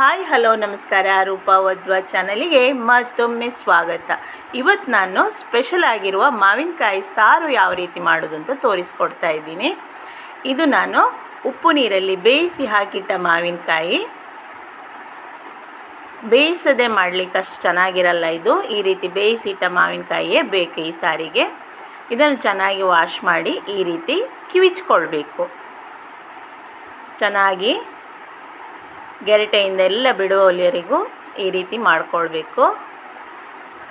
Hi, hello, ನಮಸ್ಕಾರ. ರೂಪಾ ವದ್ವ ಚಾನಲಿಗೆ ಮತ್ತೊಮ್ಮೆ ಸ್ವಾಗತ. ಇವತ್ತು ನಾನು ಸ್ಪೆಷಲ್ ಆಗಿರುವ ಮಾವಿನಕಾಯಿ ಸಾರು ಯಾವ ರೀತಿ ಮಾಡೋದು ಅಂತ ತೋರಿಸ್ಕೊಡ್ತಾ ಇದ್ದೀನಿ. ಇದು ನಾನು ಉಪ್ಪು ನೀರಲ್ಲಿ ಬೇಯಿಸಿ ಹಾಕಿಟ್ಟ ಮಾವಿನಕಾಯಿ. ಬೇಯಿಸದೆ ಮಾಡಲಿಕ್ಕೆ ಅಷ್ಟು ಚೆನ್ನಾಗಿರಲ್ಲ ಇದು. ಈ ರೀತಿ ಬೇಯಿಸಿಟ್ಟ ಮಾವಿನಕಾಯಿಯೇ ಬೇಕು ಈ ಸಾರಿಗೆ. ಇದನ್ನು ಚೆನ್ನಾಗಿ ವಾಶ್ ಮಾಡಿ ಈ ರೀತಿ ಕಿವಿಚ್ಕೊಳ್ಬೇಕು. ಚೆನ್ನಾಗಿ ಗೆರಟೆಯಿಂದ ಎಲ್ಲ ಬಿಡುವವರೆಗೂ ಈ ರೀತಿ ಮಾಡಿಕೊಳ್ಬೇಕು.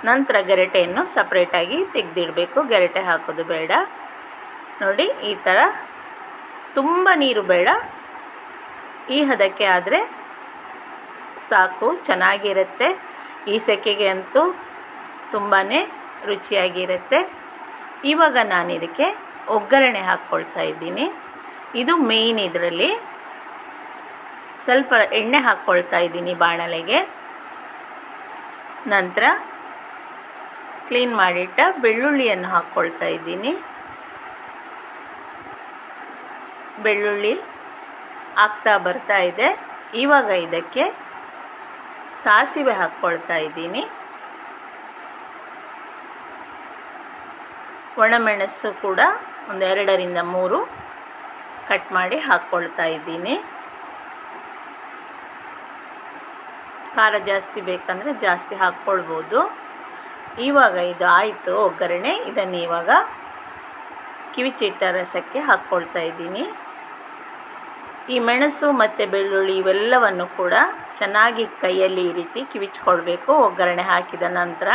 ನಂತರ ಗೆರಟೆಯನ್ನು ಸಪ್ರೇಟಾಗಿ ತೆಗೆದಿಡಬೇಕು. ಗೆರೆಟೆ ಹಾಕೋದು ಬೇಡ. ನೋಡಿ, ಈ ಥರ ತುಂಬ ನೀರು ಬೇಡ. ಈ ಹದಕ್ಕೆ ಆದರೆ ಸಾಕು, ಚೆನ್ನಾಗಿರುತ್ತೆ. ಈ ಸೆಕೆಗೆ ಅಂತೂ ತುಂಬಾ ರುಚಿಯಾಗಿರುತ್ತೆ. ಇವಾಗ ನಾನು ಇದಕ್ಕೆ ಒಗ್ಗರಣೆ ಹಾಕ್ಕೊಳ್ತಾ ಇದ್ದೀನಿ. ಇದು ಮೇಯ್ನ್ ಇದರಲ್ಲಿ. ಸ್ವಲ್ಪ ಎಣ್ಣೆ ಹಾಕ್ಕೊಳ್ತಾ ಇದ್ದೀನಿ ಬಾಣಲೆಗೆ. ನಂತರ ಕ್ಲೀನ್ ಮಾಡಿಟ್ಟ ಬೆಳ್ಳುಳ್ಳಿಯನ್ನು ಹಾಕ್ಕೊಳ್ತಾ ಇದ್ದೀನಿ. ಬೆಳ್ಳುಳ್ಳಿ ಆಗ್ತಾ ಬರ್ತಾ ಇದೆ. ಇವಾಗ ಇದಕ್ಕೆ ಸಾಸಿವೆ ಹಾಕ್ಕೊಳ್ತಾ ಇದ್ದೀನಿ. ಒಣಮೆಣಸು ಕೂಡ ಒಂದು ಎರಡರಿಂದ ಮೂರು ಕಟ್ ಮಾಡಿ ಹಾಕ್ಕೊಳ್ತಾ ಇದ್ದೀನಿ. ಖಾರ ಜಾಸ್ತಿ ಬೇಕಂದರೆ ಜಾಸ್ತಿ ಹಾಕ್ಕೊಳ್ಬೋದು. ಇವಾಗ ಇದು ಆಯಿತು ಒಗ್ಗರಣೆ. ಇದನ್ನು ಇವಾಗ ಕಿವಿಚಿಟ್ಟ ರಸಕ್ಕೆ ಹಾಕ್ಕೊಳ್ತಾ ಇದ್ದೀನಿ. ಈ ಮೆಣಸು ಮತ್ತು ಬೆಳ್ಳುಳ್ಳಿ ಇವೆಲ್ಲವನ್ನು ಕೂಡ ಚೆನ್ನಾಗಿ ಕೈಯಲ್ಲಿ ಈ ರೀತಿ ಕಿವಿಚ್ಕೊಳ್ಬೇಕು ಒಗ್ಗರಣೆ ಹಾಕಿದ ನಂತರ.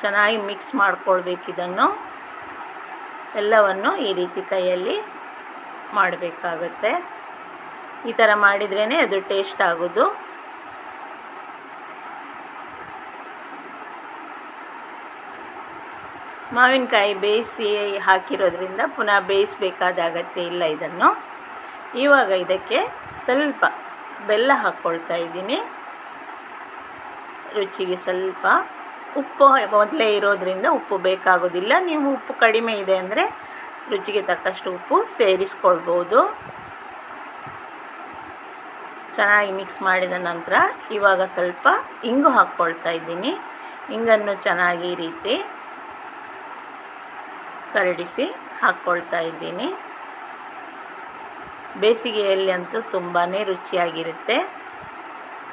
ಚೆನ್ನಾಗಿ ಮಿಕ್ಸ್ ಮಾಡ್ಕೊಳ್ಬೇಕು ಇದನ್ನು. ಎಲ್ಲವನ್ನು ಈ ರೀತಿ ಕೈಯಲ್ಲಿ ಮಾಡಬೇಕಾಗುತ್ತೆ. ಈ ಥರ ಮಾಡಿದ್ರೇ ಅದು ಟೇಸ್ಟ್ ಆಗೋದು. ಮಾವಿನಕಾಯಿ ಬೇಯಿಸಿ ಹಾಕಿರೋದ್ರಿಂದ ಪುನಃ ಬೇಯಿಸಬೇಕಾದ ಅಗತ್ಯ ಇಲ್ಲ ಇದನ್ನು. ಇವಾಗ ಇದಕ್ಕೆ ಸ್ವಲ್ಪ ಬೆಲ್ಲ ಹಾಕ್ಕೊಳ್ತಾ ಇದ್ದೀನಿ. ರುಚಿಗೆ ಸ್ವಲ್ಪ ಉಪ್ಪು, ಮೊದಲೇ ಇರೋದ್ರಿಂದ ಉಪ್ಪು ಬೇಕಾಗೋದಿಲ್ಲ. ನೀವು ಉಪ್ಪು ಕಡಿಮೆ ಇದೆ ಅಂದರೆ ರುಚಿಗೆ ತಕ್ಕಷ್ಟು ಉಪ್ಪು ಸೇರಿಸ್ಕೊಳ್ಬೋದು. ಚೆನ್ನಾಗಿ ಮಿಕ್ಸ್ ಮಾಡಿದ ನಂತರ ಇವಾಗ ಸ್ವಲ್ಪ ಇಂಗು ಹಾಕ್ಕೊಳ್ತಾ ಇದ್ದೀನಿ. ಇಂಗನ್ನು ಚೆನ್ನಾಗಿ ಈ ರೀತಿ ಕರಡಿಸಿ ಹಾಕ್ಕೊಳ್ತಾ ಇದ್ದೀನಿ. ಬೇಸಿಗೆಯಲ್ಲಿ ಅಂತೂ ತುಂಬಾ ರುಚಿಯಾಗಿರುತ್ತೆ.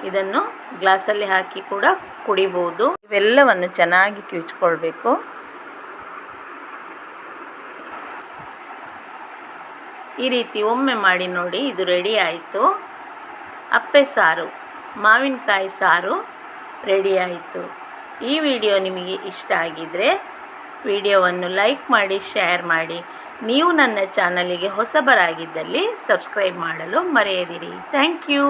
ಇದನ್ನು ಗ್ಲಾಸಲ್ಲಿ ಹಾಕಿ ಕೂಡ ಕುಡಿಬೋದು. ಇವೆಲ್ಲವನ್ನು ಚೆನ್ನಾಗಿ ಕಿವುಚ್ಕೊಳ್ಬೇಕು. ಈ ರೀತಿ ಒಮ್ಮೆ ಮಾಡಿ ನೋಡಿ, ಇದು ರೆಡಿ ಆಯಿತು. ಅಪ್ಪೆ ಸಾರು, ಮಾವಿನಕಾಯಿ ಸಾರು ರೆಡಿ ಆಯಿತು. ಈ ವಿಡಿಯೋ ನಿಮಗೆ ಇಷ್ಟ ಆಗಿದ್ದರೆ ವಿಡಿಯೋವನ್ನು ಲೈಕ್ ಮಾಡಿ, ಶೇರ್ ಮಾಡಿ. ನೀವು ನನ್ನ ಚಾನಲಿಗೆ ಹೊಸಬರಾಗಿದ್ದಲ್ಲಿ ಸಬ್ಸ್ಕ್ರೈಬ್ ಮಾಡಲು ಮರೆಯದಿರಿ. Thank you.